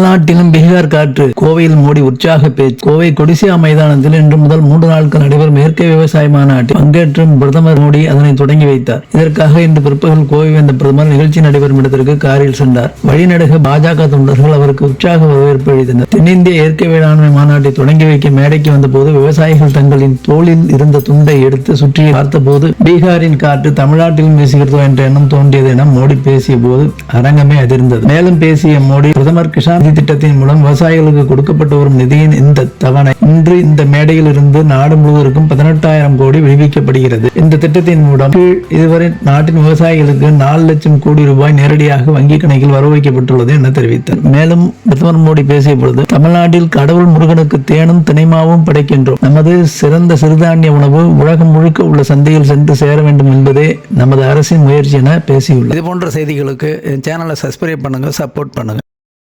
தமிழ்நாட்டிலும் பீகார் காற்று கோவையில் மோடி உற்சாக பேச்சு கோவை கொடிசியா மைதானத்தில் இன்று முதல் மூன்று நாட்கள் நடைபெறும் இயற்கை விவசாய மாநாட்டில் பங்கேற்றும் பிரதமர் மோடி அதனை தொடங்கி வைத்தார். இதற்காக இன்று பிற்பகல் கோவை வந்த பிரதமர் நிகழ்ச்சி நடைபெறும் இடத்திற்கு காரில் சென்றார். வழிநடுக பாஜக தொண்டர்கள் அவருக்கு உற்சாக வரவேற்பு அளித்தனர். தென்னிந்திய இயற்கை வேளாண்மை மாநாட்டை தொடங்கி வைக்க மேடைக்கு வந்தபோது விவசாயிகள் தங்களின் தோளில் இருந்த துண்டை எடுத்து சுற்றி பார்த்தபோது பீகாரின் காற்று தமிழ்நாட்டிலும் வீசுகிறதோ என்ற எண்ணம் தோன்றியது என மோடி பேசிய போது அரங்கமே அதிர்ந்தது. மேலும் பேசிய மோடி பிரதமர் கிஷான் நிதி திட்டத்தின் மூலம் விவசாயிகளுக்கு கொடுக்கப்பட்டு வரும் நிதியின் இந்த தவணை இன்று இந்த மேடையில் இருந்து நாடு முழுவதற்கும் பதினெட்டாயிரம் கோடி விடுவிக்கப்படுகிறது. இந்த திட்டத்தின் மூலம் இதுவரை நாட்டின் விவசாயிகளுக்கு நாலு லட்சம் கோடி ரூபாய் நேரடியாக வங்கி கணக்கில் வரவு வைக்கப்பட்டுள்ளது என தெரிவித்தார். மேலும் பிரதமர் மோடி பேசிய பொழுது தமிழ்நாட்டில் கடவுள் முருகனுக்கு தேனும் தினைமாவும் படைக்கின்றோம். நமது சிறந்த சிறுதானிய உணவு உலகம் முழுக்க உள்ள சந்தையில் சென்று சேர வேண்டும் என்பதே நமது அரசின் முயற்சி என பேசியுள்ளது இது போன்ற செய்திகளுக்கு சேனலை சப்ஸ்கிரைப் பண்ணுங்க சப்போர்ட் பண்ணுங்க.